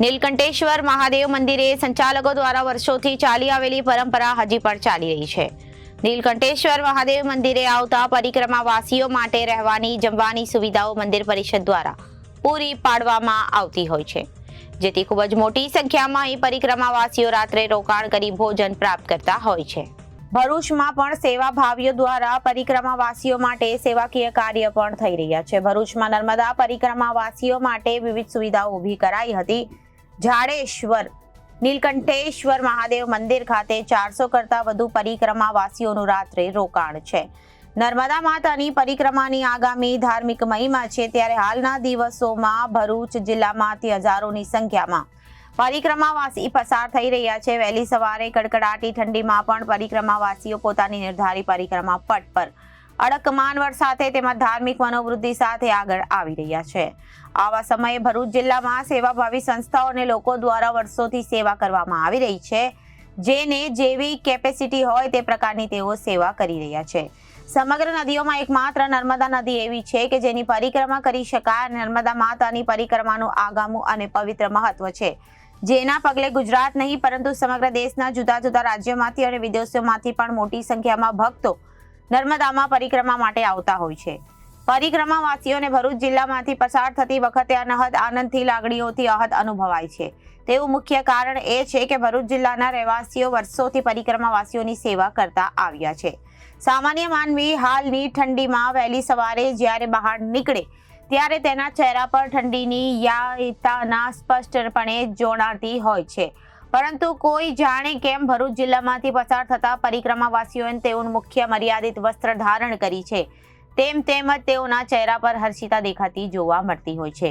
નીલકંઠેશ્વર મહાદેવ મંદિરે સંચાલકો દ્વારા વર્ષોથી ચાલી આવેલી પરંપરા હજી પણ ચાલી રહી છે. નીલકંઠેશ્વર મહાદેવ મંદિરે આવતા પરિક્રમાવાસીઓ માટે રહેવાની, જમવાની સુવિધાઓ મંદિર પરિષદ દ્વારા પૂરી પાડવામાં આવતી હોય છે. જેથી ખૂબ જ મોટી સંખ્યામાં અહીં પરિક્રમાવાસીઓ રાત્રે રોકાણ કરી ભોજન પ્રાપ્ત કરતા હોય છે. ભરૂચમાં પણ સેવા ભાવીઓ દ્વારા પરિક્રમાવાસીઓ માટે સેવાકીય કાર્ય પણ થઈ રહ્યા છે. ભરૂચમાં નર્મદા પરિક્રમાવાસીઓ માટે વિવિધ સુવિધાઓ ઊભી કરાઈ હતી. ઝાડેશ્વર નીલકંઠેશ્વર મહાદેવ મંદિર ખાતે ચારસો કરતા વધુ પરિક્રમાવાસીઓનું રાત્રે રોકાણ છે. નર્મદા માતાની પરિક્રમાની આગામી ધાર્મિક મહિમા છે ત્યારે હાલના દિવસોમાં ભરૂચ જિલ્લામાંથી હજારોની સંખ્યામાં પરિક્રમાવાસી પસાર થઈ રહ્યા છે. વહેલી સવારે કડકડાટી ઠંડીમાં પણ પરિક્રમાવાસીઓ પોતાની નિર્ધારિત પરિક્રમા પટ પર અડક માનવર સાથે તેમાં ધાર્મિક મનોવૃત્તિ સાથે આગળ આવી રહ્યા છે. આવા સમયે ભરૂચ જિલ્લામાં સેવાભાવી સંસ્થાઓ અને લોકો દ્વારા વર્ષોથી સેવા કરવામાં આવી રહી છે. જેને જેવી કેપેસિટી હોય તે પ્રકારની તેઓ સેવા કરી રહ્યા છે. સમગ્ર નદીઓમાં એકમાત્ર નર્મદા નદી એવી છે કે જેની પરિક્રમા કરી શકાય. નર્મદા માતાની પરિક્રમાનું આગામું અને પવિત્ર મહત્વ છે. જેના પગલે ગુજરાત નહીં, પરંતુ સમગ્ર દેશના જુદા જુદા રાજ્યોમાંથી અને વિદેશોમાંથી પણ મોટી સંખ્યામાં ભક્તો નર્મદામાં પરિક્રમા માટે આવતા હોય છે. પરિક્રમાવાસીઓને ભરૂચ જિલ્લામાંથી પસાર થતી વખતે અનહદ આનંદથી લાગણીઓથી અહદ અનુભવાય છે. તેવું મુખ્ય કારણ એ છે કે ભરૂચ જિલ્લાના રહેવાસીઓ વર્ષોથી પરિક્રમાવાસીઓની સેવા કરતા આવ્યા છે. સામાન્ય માનવી હાલની ઠંડીમાં વહેલી સવારે જ્યારે બહાર નીકળે, ત્યારે તેના ચહેરા પર ઠંડીની યાતાના સ્પષ્ટપણે જોડાતી હોય છે. પરંતુ કોઈ જાણે કેમ ભરૂચ જિલ્લામાંથી પસાર થતા પરિક્રમાવાસીઓએ તેઓનું મુખ્ય મર્યાદિત વસ્ત્ર ધારણ કરી છે. તેમ તેમ જ તેઓના ચહેરા પર હર્ષિતા દેખાતી જોવા મળતી હોય છે.